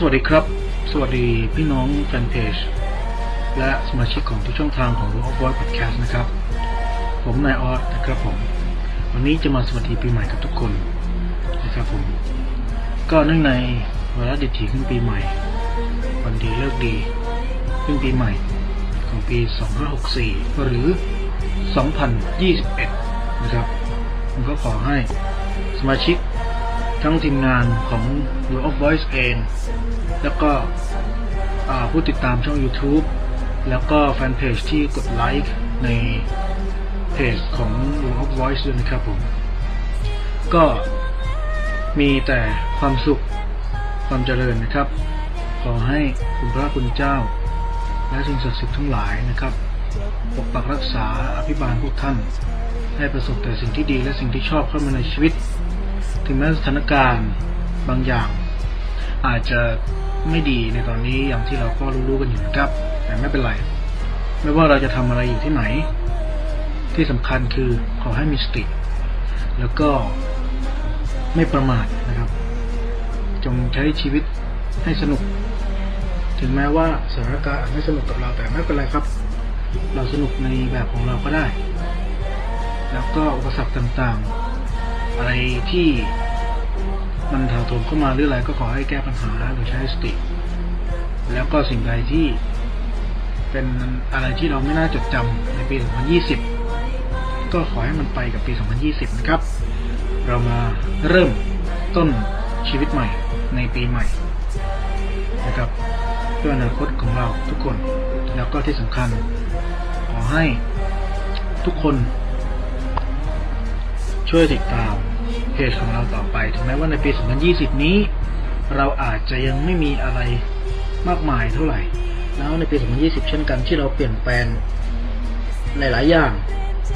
สวัสดีครับ สวัสดีพี่น้องแฟนเพจ และสมาชิกของทุกช่องทางของ World of Voice Podcast นะครับ ผมนายออสนะครับผม วันนี้จะมาสวัสดีปีใหม่กับทุกคนนะครับผม ก็เนื่องในวาระดิถีขึ้นปีใหม่ วันดีเลิกดี ขึ้นปีใหม่ของปี 2564 หรือ 2021 นะครับผมก็ขอให้สมาชิก ทั้งทีมงานของ World of Voice เอง แล้วก็ผู้ติดตามช่อง YouTube แล้วก็แฟนเพจที่กดไลค์ในเพจของ World of Voice ด้วยนะครับผม ก็มีแต่ความสุขความเจริญนะครับ ขอให้คุณพระคุณเจ้า และสิ่งศักดิ์สิทธิ์ทั้งหลายนะครับปกปักรักษาอภิบาลพวกท่าน ให้ประสบแต่สิ่งที่ดีและสิ่งที่ชอบเข้ามาในชีวิต ถึงแม้สถานการณ์บางอย่าง อาจจะไม่ดีในตอนนี้อย่างที่เราก็รู้ๆกันอยู่นะครับ แต่ไม่เป็นไร ไม่ว่าเราจะทำอะไรอยู่ที่ไหน ที่สำคัญคือขอให้มีสติ แล้วก็ไม่ประมาทนะครับ จงใช้ชีวิตให้สนุก ถึงแม้ว่าสถานการณ์อาจไม่สนุกกับเราแต่ไม่เป็นไรครับ เราสนุกในแบบของเราก็ได้ แล้วก็อุปสรรคต่างๆ อะไรที่มันถาโถมเข้ามาหรืออะไรก็ขอให้แก้ปัญหาโดยใช้สติ แล้วก็สิ่งใดที่เป็นอะไรที่เราไม่น่าจดจำในปี 2020 ก็ขอให้มันไปกับปี 2020 นะครับ เรามาเริ่มต้นชีวิตใหม่ในปีใหม่นะครับเพื่ออนาคตของเราทุกคน แล้วก็ที่สำคัญ ขอให้ทุกคน ช่วยติดตามเพจของเราต่อไป ถึงแม้ว่าในปี 2020 นี้ เราอาจจะยังไม่มีอะไรมากมายเท่าไหร่ แล้วในปี 2020 เช่นกันที่เราเปลี่ยนแปลงหลาย ๆ อย่าง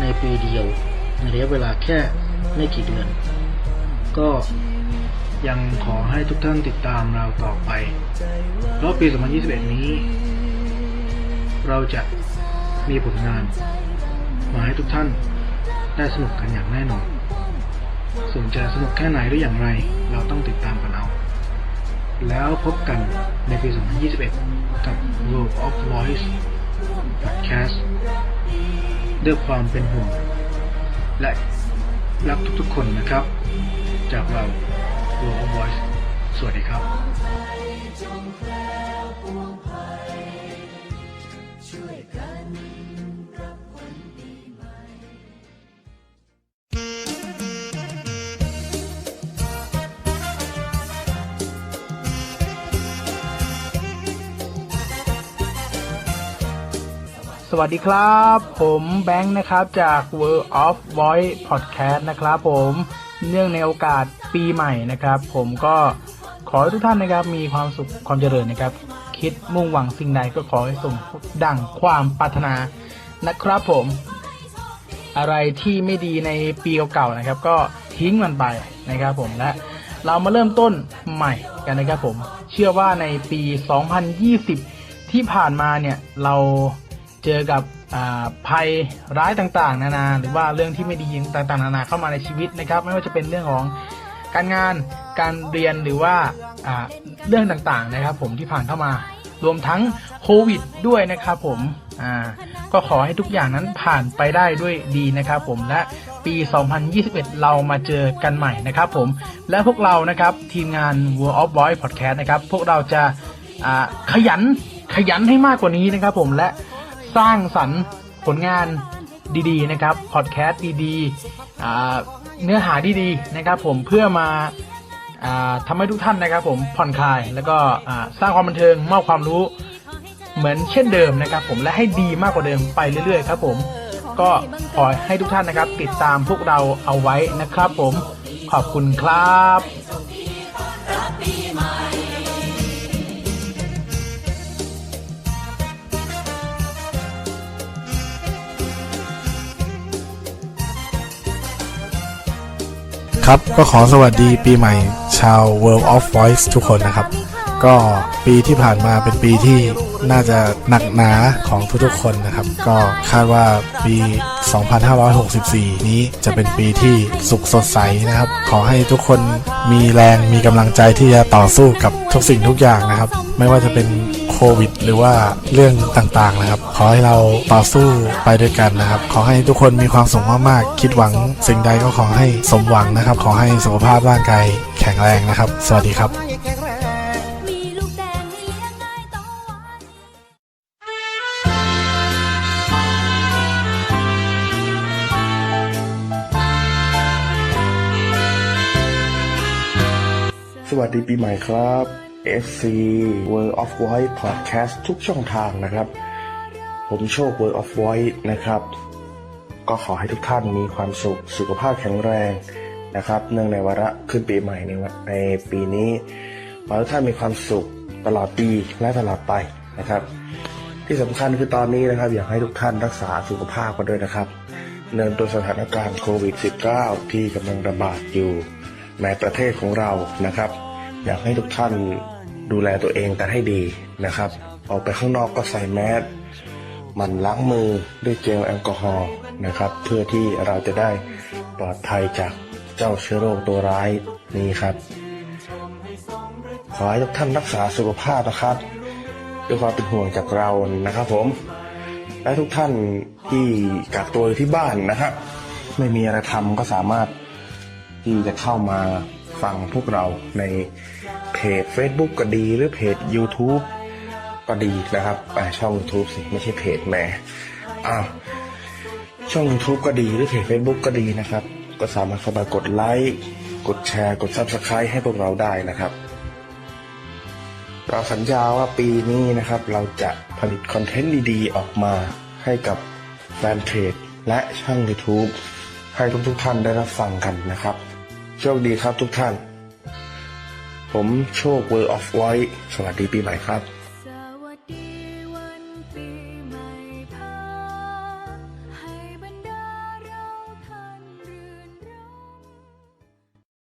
ในปีเดียว ในระยะเวลาแค่ไม่กี่เดือน ก็ยังขอให้ทุกท่านติดตามเราต่อไป เพราะปี 2021 นี้ เราจะมีผลงาน มาให้ทุกท่านได้สนุกกันอย่างแน่นอน ส่วนจะสนุกแค่ไหนหรืออย่างไร เราต้องติดตามกันเอา แล้วพบกันในปี 2021 กับ World of Voice Podcast ด้วยความเป็นห่วง และรักทุกๆคนนะครับ จากเรา World of Voice สวัสดีครับ สวัสดีครับ ผมแบงค์นะครับจาก World of Voice Podcast นะครับผมเนื่องในโอกาสปีใหม่นะครับ ผมก็ขอให้ทุกท่านนะครับมีความสุขความเจริญนะครับ คิดมุ่งหวังสิ่งใดก็ขอให้สมดังความปรารถนานะครับผม อะไรที่ไม่ดีในปีเก่าๆนะครับ ก็ทิ้งมันไปนะครับผมและเรามาเริ่มต้นใหม่กันนะครับผม เชื่อว่าในปี 2020 ที่ผ่านมาเนี่ยเรา เจอกับอ่าภัยร้ายต่างๆ นานา หรือว่าเรื่องที่ไม่ดีต่างๆ นานาเข้ามาในชีวิตนะครับ ไม่ว่าจะเป็นเรื่องของการงานการเรียนหรือว่าอ่าเรื่องต่างๆนะครับ ผมที่ผ่านเข้ามารวมทั้งโควิดด้วยนะครับผมอ่าก็ขอให้ทุกอย่างนั้นผ่านไปได้ด้วยดีนะครับผมและปี 2021 เรามาเจอกันใหม่นะครับผมและพวกเรานะครับทีมงาน World of Voice Podcast นะครับ พวกเราจะอ่าขยันขยันให้มากกว่านี้นะครับผมและ สร้างสรรค์ผลงานดีๆนะครับพอดแคสต์ดีๆเนื้อหาดีๆนะครับ ผมเพื่อมาอ่าทำให้ทุกท่านนะครับ ผมผ่อนคลาย แล้วก็สร้างความบันเทิงมอบความรู้เหมือนเช่นเดิมนะครับ ผมและให้ดีมากกว่าเดิมไปเรื่อยๆครับ ผมก็ขอให้ทุกท่านนะครับ ติดตามพวกเราเอาไว้นะครับ ผมขอบคุณครับ ครับก็ขอสวัสดีปีใหม่ชาว World of Voice ทุกคนนะครับ ก็ปีที่ผ่านมาเป็นปีที่น่าจะหนักหนาของทุกๆคนนะครับ ก็คาดว่าปี 2564 นี้จะเป็นปีที่สุขสดใสนะครับ ขอให้ทุกคนมีแรงมีกำลังใจที่จะต่อสู้กับทุกสิ่งทุกอย่างนะครับ ไม่ว่าจะเป็นโควิด หรือว่าเรื่องต่างๆนะครับ ขอให้เราต่อสู้ไปด้วยกันนะครับ ขอให้ทุกคนมีความสุขมากๆคิดหวังสิ่งใดก็ขอให้สมหวังนะครับ ขอให้สุขภาพร่างกายแข็งแรงนะครับ สวัสดีครับ วัสดีปีใหม่ครับ FC World of Voice Podcast ทุกช่องทางนะครับ ผมโชค World of Voice นะครับ ก็ขอให้ทุกท่านมีความสุขสุขภาพแข็งแรงนะครับ เนื่องในวาระขึ้นปีใหม่ในในปีนี้ขอให้ทุกท่านมีความสุขตลอดปีและตลอดไปนะครับ ที่สำคัญคือตอนนี้นะครับ อยากให้ทุกท่านรักษาสุขภาพกันด้วยนะครับ เนื่องด้วยสถานการณ์โควิด -19 ที่กำลังระบาดอยู่ในประเทศของเรานะครับ อยากให้ทุกท่านดูแลตัวเองกันให้ดีนะครับ ออกไปข้างนอกก็ใส่แมสหมันล้างมือด้วยเจลแอลกอฮอล์นะครับ เพื่อที่เราจะได้ปลอดภัยจากเจ้าเชื้อโรคตัวร้ายนี้ครับ ขอให้ทุกท่านรักษาสุขภาพนะครับด้วยความเป็นห่วงจากเรานะครับ ผม และทุกท่านที่กักตัวอยู่ที่บ้านนะครับ ไม่มีอะไรทำก็สามารถที่จะเข้ามา ฟังพวกเราในเพจ Facebook ก็ดีหรือเพจ YouTube ก็ดีนะครับช่อง YouTube สิ ไม่ใช่เพจแม่อ้าวช่อง YouTube ก็ดีหรือเพจ Facebook ก็ดีนะครับ ก็สามารถเข้ามากดไลค์กดแชร์กด Subscribe ให้พวกเราได้นะครับเราสัญญาว่าปีนี้นะครับ เราจะผลิตคอนเทนต์ดีๆ ออกมาให้กับแฟนเพจและช่อง YouTube ให้ทุกๆท่านได้รับฟังกันนะครับ โชคดีครับทุกท่าน ผมโชคเวอร์ออฟไวสวัสดีปีใหม่ครับ